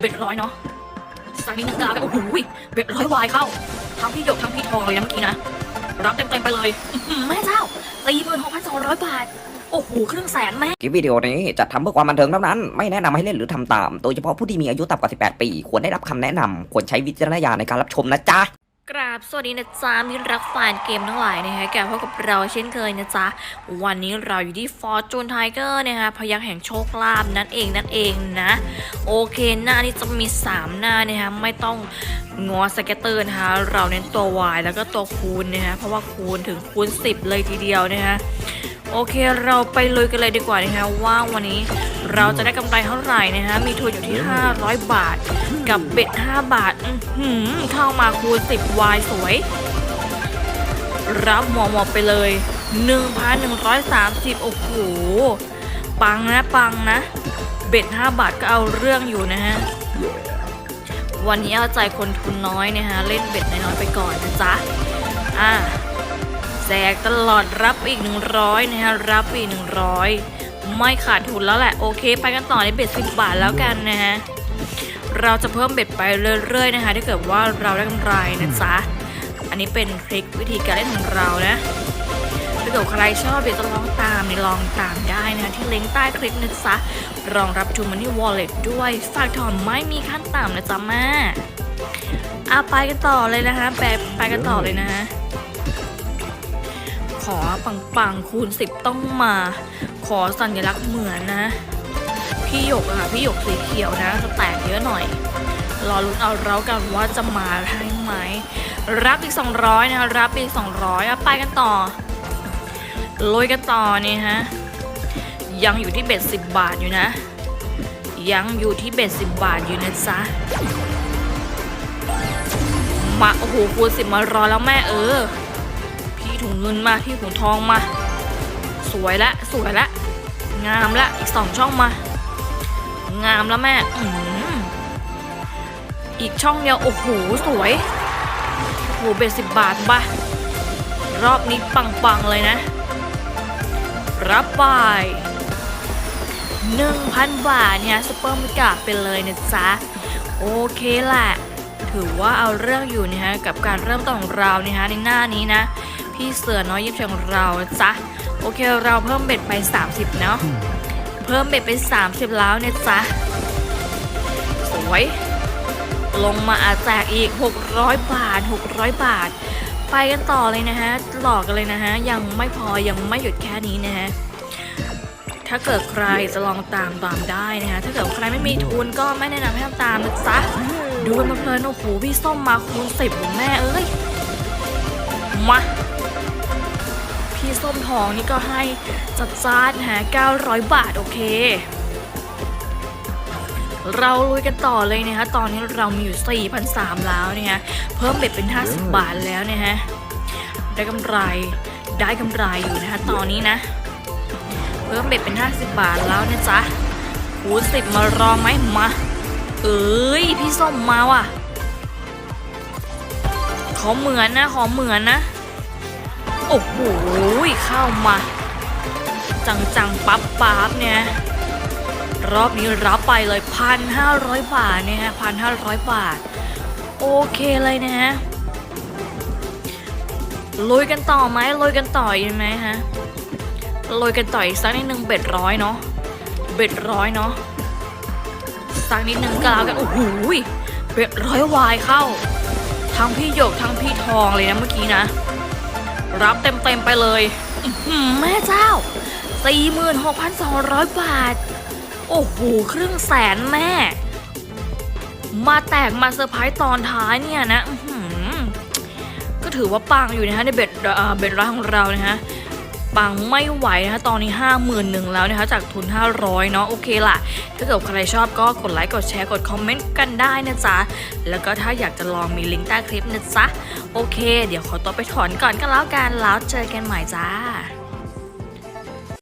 เบ็ดร้อยเนาะสักนิดนึงกลาไปโอ้โหเบ็ดร้อยวายเข้า ทั้งพี่หยกทั้งพี่ทองเลยนะเมื่อกี้นะ รับเต็มๆไปเลยแม่เจ้าสี่หมื่นหกพันสองร้อยบาท โอ้โหครึ่งแสนแม่คลิปวิดีโอนี้จัดทำเพื่อความบันเทิงเท่านั้น ไม่แนะนำให้เล่นหรือทำตาม โดยเฉพาะผู้ที่มีอายุต่ำกว่า 18 ปี ควรได้รับคำแนะนำควรใช้วิจารณญาณในการรับชมนะจ๊ะ กราบสวัสดีนะจ๊ะมิตรรักแฟนเกมทั้งหลายนะคะแกพบกับเราเช่นเคยนะจ๊ะ วันนี้เราอยู่ที่ Fortune Tiger นะคะพยักแห่งโชคลาภนั่นเองนั่นเองนะ โอเคหน้านี้จะมี 3 หน้านะคะไม่ต้อง งอสเก็ตเตอร์นะคะ เราเน้นตัว Y แล้วก็ตัวคูณนะคะเพราะว่าคูณถึงคูณ 10 เลยทีเดียวนะคะโอเคเราไปลุยกันเลยดีกว่านะคะว่าวันนี้เราจะได้กำไรเท่าไหร่นะคะมีทุนอยู่ที่ 500 บาท กับเบ็ด5บาทอื้อหือเข้ามาคูณ 10วายสวย รับหมอหมอไปเลย 1,130 โอ้โห ปังนะปังนะ เบ็ด 5 บาทก็เอาเรื่องอยู่นะฮะ วันนี้เอาใจคนทุนน้อยนะฮะเล่นเบ็ดน้อยๆไปก่อนนะจ๊ะอะแจกตลอดรับอีก 100นะฮะรับอีก 100 ไม่ขาดทุนแล้วแหละโอเค ไปกันต่อในเบ็ด10บาทแล้วกันนะฮะเราจะเพิ่มเบ็ดไปเรื่อยๆนะคะถ้าเกิดว่าเราได้กำไรนะจ๊ะอันนี้เป็นทริควิธีการเล่นของเรานะ เกิดใครชอบเดี๋ยวจะลองตามนี่ลองตามได้นะที่ลิงก์ใต้คลิปนะจ๊ะรองรับทูมันนี่วอลเล็ตด้วย ฝากถอนไม่มีขั้นต่ำนะจ๊ะแม่เอาไปกันต่อเลยนะคะไปไปกันต่อเลยนะฮะขอปังปังๆคูณ10ต้องมา ขอสัญลักษณ์เหมือนนะ พี่หยกอะค่ะพี่หยกสีเขียวนะ จะแตกเยอะหน่อย รอลุ้นเอาเรากันว่าจะมาได้ไหม รับอีก 200 นะ รับอีก 200อะไปกันต่อ ลุยกันต่อนี่ฮะ ยังอยู่ที่เบ็ด10บบาทอยู่นะ ยังอยู่ที่เบ็ด10บบาทอยู่นะจ๊ะมาโอ้โหคูณสิบมารอแล้วแม่เออ พี่ถุงเงินมา พี่ถุงทองมา สวยละ สวยละ งามละ อีกสองช่องมา งามแล้วแม่ อืมอีกช่องเดียว โอ้โห สวยโอ้โหเบ็ดสิบบาทปะรอบนี้ปัง ๆ เลยนะ รับไปหนึ่งพันบาทเนี่ยซุปเปอร์มกาไปเลยนะจ๊ะ โอเคแหละถือว่าเอาเรื่องอยู่นะฮะกับการเริ่มต้นของเรานี่ฮะในหน้านี้นะ พี่เสือน้อยยิบเชียงของเราจ๊ะโอเคเราเพิ่มเบ็ดไป 30 เนาะเพิ่มเบ็ดไป 30 แล้วเนี่ยจ๊ะสวย ลงมาอาแจกอีก 600 บาท 600 บาท ไปกันต่อเลยนะฮะหลอกกันเลยนะฮะ ยังไม่พอยังไม่หยุดแค่นี้นะฮะ ถ้าเกิดใครจะลองตามตามได้นะฮะ ถ้าเกิดใครไม่มีทุนก็ไม่แนะนำให้ทำตามนะจ๊ะดูกันเพลินโอ้โหพี่ส้มมาคูณสิบของแม่เอ้ยมาพี่ส้มทองนี่ก็ให้จัดจ้านฮะ900 บาทโอเค เราลุยกันต่อเลยนะคะตอนนี้เรามีอยู่ 4,300 แล้วเนี่ยเพิ่มเบ็ดเป็น 50 บาทแล้วเนี่ยฮะได้กำไรได้กำไรอยู่นะคะตอนนี้นะ เพิ่มเบ็ดเป็น 50 บาทแล้วนะจ๊ะคูณ10มารอไหมมา เอ้ยพี่ส้มมาว่ะ ขอเหมือนนะ ขอเหมือนนะ โอ้โหเข้ามา จังจังๆปั๊บปั๊บเนี่ย รอบนี้รับไปเลยพันห้าร้อยบาทเนี่ยฮะพันห้าร้อยบาท โอเคเลยนะฮะลุยกันต่อไหมลุยกันต่ออีกไหมฮะลุยกันต่ออีกสักนิดนึงเบ็ดร้อยเนาะ เบ็ดร้อยเนาะ สักนิดนึงก็แล้วกัน โอ้โหเบ็ดร้อยวายเข้า ทั้งพี่หยกทั้งพี่ทองเลยนะเมื่อกี้นะ รับเต็มๆไปเลยอื้อหือแม่เจ้า 46,200 บาท โอ้โหครึ่งแสนแม่ มาแตกมาเซอร์ไพรส์ตอนท้ายเนี่ยนะก็ถือว่าปังอยู่นะฮะในเบ็ดเบ็ดร้อยของเรานะฮะปังไม่ไหวนะคะตอนนี้5 1 0 0 0แล้วนะคะจากทุน 500 เนาะโอเคล่ะ ถ้าเกิดใครชอบก็กดไลค์กดแชร์กดคอมเมนต์กันได้นะจ๊ะ แล้วก็ถ้าอยากจะลองมีลิงก์ใต้คลิปนะจ๊ะ โอเค เดี๋ยวขอตัวไปถอนก่อนก็แล้วกันแล้วเจอกันใหม่จ้า